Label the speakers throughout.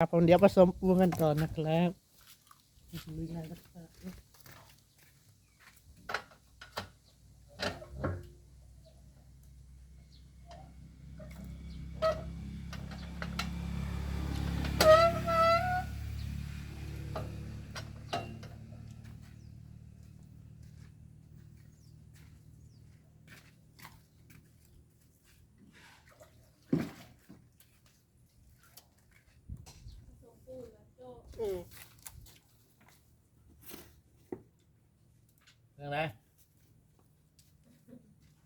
Speaker 1: ครับผมเดี๋ยวผสมปูนกันก่อนนะครับลุยงานกันต่อ
Speaker 2: อื
Speaker 3: เรื่องอะไร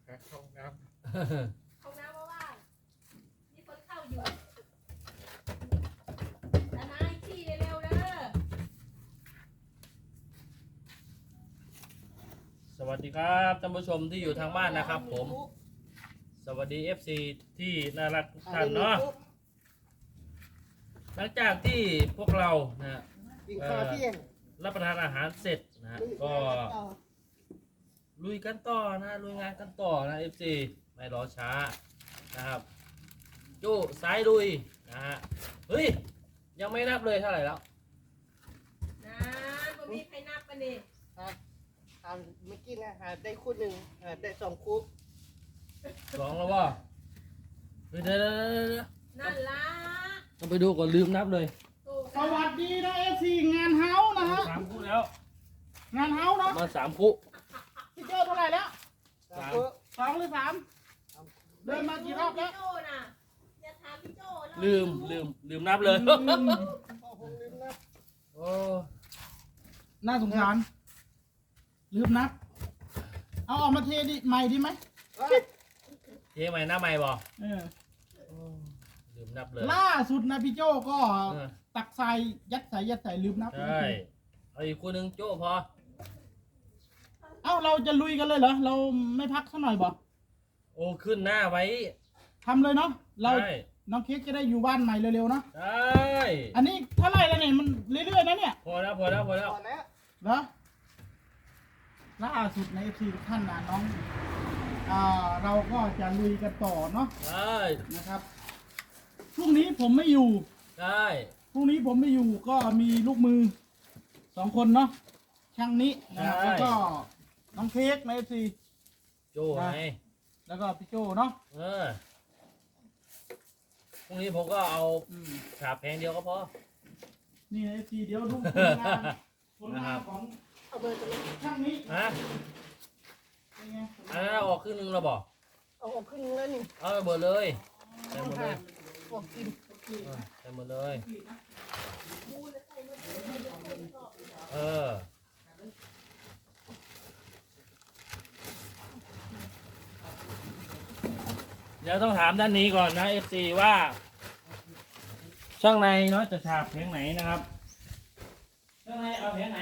Speaker 2: หาห้องน้
Speaker 4: ห้องน้ำว่างๆมีคนเข้าอยู่ทนายขี้เร็วๆเด้อ
Speaker 3: สวัสดีครับท่านผู้ชมที่อยู่ทางบ้านนะครับ ผม สวัสดี FC ที่น่ารักทุกท่านเนาะ หลังจากที่พวกเรานะฮะ
Speaker 1: กินข้าวเที่ยง
Speaker 3: รับประทานอาหารเสร็จนะฮะ
Speaker 1: ลุย
Speaker 3: ก็
Speaker 1: งานกันต่อ
Speaker 3: ลุยกันต่อนะลุยงานกันต่อนะ FC ไม่รอช้านะครับโจ้สายลุยนะฮะเฮ้ย ยังไม่นับเลยเท่าไหร่แล้ว
Speaker 4: นะบ่มีใครนับกันนี่
Speaker 1: อะทำเมื่อกี้นะหาได้คู่หนึ่งหาได้สองคู่
Speaker 3: สองแล้วว่าเฮ้ยเดี๋ยวเดี๋ยวเดี๋ยวเดี๋ยว
Speaker 4: นั่นล่ะ
Speaker 3: ต้อง ไปดูก่อนลืมนับเลย
Speaker 4: ตู้
Speaker 1: สวัสดีนะเอฟซีงานเฮานะฮะ
Speaker 3: สามคู่แล้ว
Speaker 1: งานเฮาเนาะ
Speaker 3: มาสามคู่
Speaker 1: พี่โจเท่าไหร่แล้ว
Speaker 3: สาม
Speaker 1: สองหรือสามเดินมากี่รอบแล้ว
Speaker 4: พี่โจ้น่ะอย่าถามพี่โจ้นะ
Speaker 3: ลืมลืมลืมนับเลย
Speaker 1: โอ้ผมลืมนะ
Speaker 3: โอ้
Speaker 1: น่าสงสารลืมนับ เอาออกมาเทดิใหม่ดีไหม
Speaker 3: เจ๊ใหม่หน้าใหม่บ่
Speaker 1: เออ
Speaker 3: ลืม นับเลย
Speaker 1: ล่าสุดนะพี่โจก็
Speaker 3: เออ
Speaker 1: ตักใส่ยัดใส่ยัดใส่ลืมนับ
Speaker 3: ใช่เอาอีกคู่หนึ่งโจ้พอ
Speaker 1: เอ้าเราจะลุยกันเลยเหรอเราไม่พักสักหน่อยบ่
Speaker 3: โอ้ขึ้นหน้าไว้
Speaker 1: ทำเลยเนาะเราน้องเค้กจะได้อยู่บ้านใหม่เร็วๆเนาะ
Speaker 3: ใช่
Speaker 1: อันนี้เท่าไหร่แล้วเนี่ยมันเรื่อยๆนะเนี่ย
Speaker 3: พอแล้วพอแล้วพอแล้ว
Speaker 1: เหรอล่าสุดในเอฟซีท่านนะน้องอ่าเราก็จะลุยกันต่อเนาะ
Speaker 3: ใช่
Speaker 1: นะครับ พรุ่งนี้ผมไม่อยู่
Speaker 3: ใช่
Speaker 1: พรุ่งนี้ผมไม่อยู่ก็มีลูกมือสองคนเนาะ ช่างนี้นะครับแล้วก็น้องเค้กในเอฟซี
Speaker 3: โจ้ไง
Speaker 1: แล้วก็พี่โจเนาะ
Speaker 3: เออ พรุ่งนี้ผมก็เอา
Speaker 1: อืม
Speaker 3: ฉาบแพงเดียวก็พอ
Speaker 1: นี่ในเอฟซีเดี๋ยวดูผลงานผล
Speaker 3: นะค
Speaker 1: งา
Speaker 3: รั
Speaker 1: น
Speaker 3: บ
Speaker 1: ของเอาเบอร์ช่างนี้
Speaker 3: ฮะ
Speaker 1: เป็นไง
Speaker 3: อันนั้นเอาออกครึ่งหนึงแล้วบอก
Speaker 1: เอาออกครึ่งแล้วนี่
Speaker 3: เอาไปเบิดเลยใส่หมดเลย
Speaker 1: กกิน
Speaker 3: เออใส่หมดเลย เออ เดี๋ยวต้องถามด้านนี้ก่อนนะ FC ว่า ช่างในเนาะจะฉาบเพลงไหนนะครับ ช่างในเอาเพลงไหน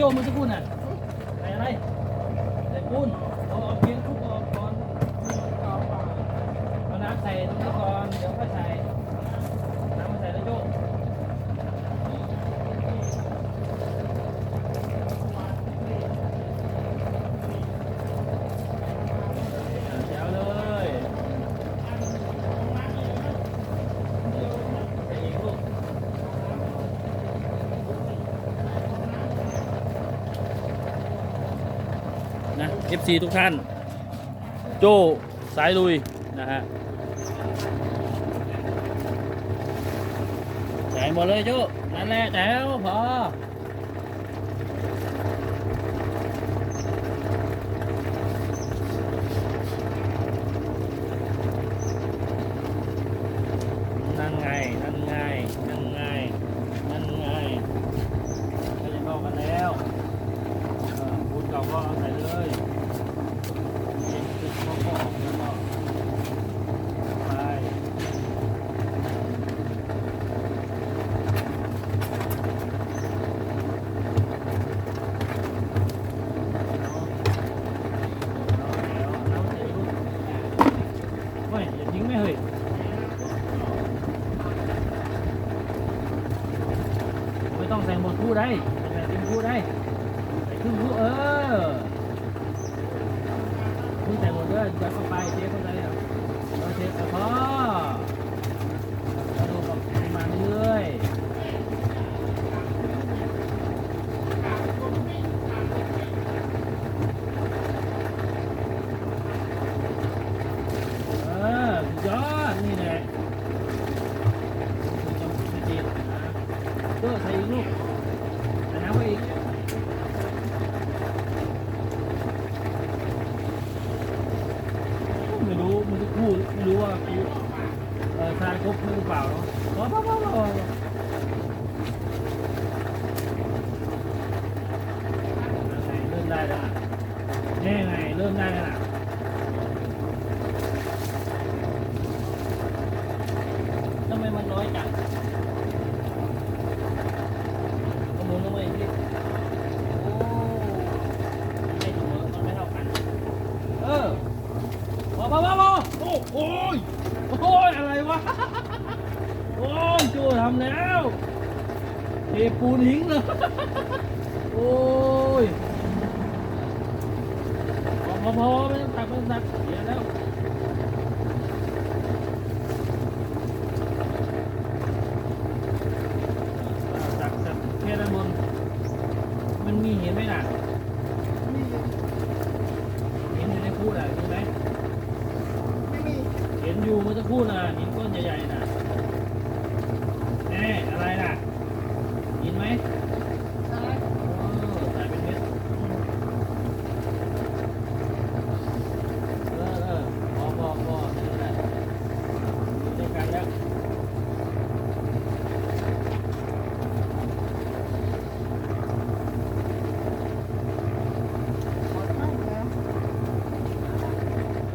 Speaker 1: โจ้มื่อสักครู่น่ะใส่อะไรใส่ปูนเอาเอาเพียงทุกออกก่อนเอาน้ำ
Speaker 3: ใส่ตรงนี้ก่อนเดี๋ยวค่อยใส่ นะ FC ทุกท่าน โจ้สายลุยนะฮะใส่หมดเลยโจ้นั่นแหละแจวพอนั่นไงนั่นไงนั่นไงนั่นไงก็จะเข้ากันแล้วเออพูดเก่าก็เอาใส่เลยเย็นขึ้นก็ก็ออกแล้วก็ไปเอาเอาเอาใส่ลูกเฮ้ยอย่าทิ้งไม่เฮ้ย ไม่ต้องใส่หมดคู่ ได้กินผู้ได้ครึ่งผู้เออผู้ใจหมดเลยจะเข้าไปเจ๊เข้าไปเออเจ๊กรพาดูกับปริมาณเรื่อยเออสุดยอดนี่แหละคุณจะไม่ติดนะ ก็ใส่อีกลูกใส่น้ำไปอีก ไม่รู้มันจะพูดรู้ว่ากูเออทายครบหรือเปล่าเนาะพอพอพอพอเริ่มได้แล้วนี่ไงเริ่มได้แล้วทำไมมันน้อยจัง ก็หมุนลงมาอีกทีโอ้ไม่เสมอมันไม่เท่ากัน เออพอพอพอพอโอ้โอ้ยโอ้ยอะไรวะ โอ้ยจูทำแล้วเทปูนทิ้งเลยโอ้ยพอพอไม่ต้องตักไม่ต้องตักเดี๋ยแล้วตักตักแค่ด้านบนมันมีเห็นไหมน่ะ เห็นอยู่ในพูดอะมีไหม
Speaker 1: ไม่มี
Speaker 3: เห็นอยู่เมื่อสักครู่น่ะหินก้อนใหญ่ๆน่ะแน่อะไรน่ะเห็นไหม
Speaker 1: ใช่
Speaker 3: เออใส่เป็นเม็ดเออเออพอพอพอนั่นแหละอยู่ด้วย กันแล้ว
Speaker 1: หมดไหม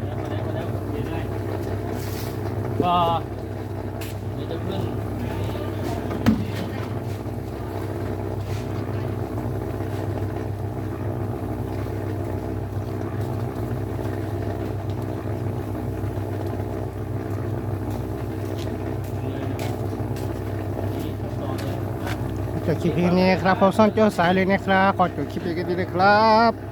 Speaker 1: แล้ว
Speaker 3: มาแล้วมาแล้วเห็นไหมก็เดี๋ยวจะขึ้น
Speaker 1: จบ คลิปนี้นะครับผมซ่อนเจ้าสายเลยนะครับ ขอจบคลิปนี้กันดีเลยครับ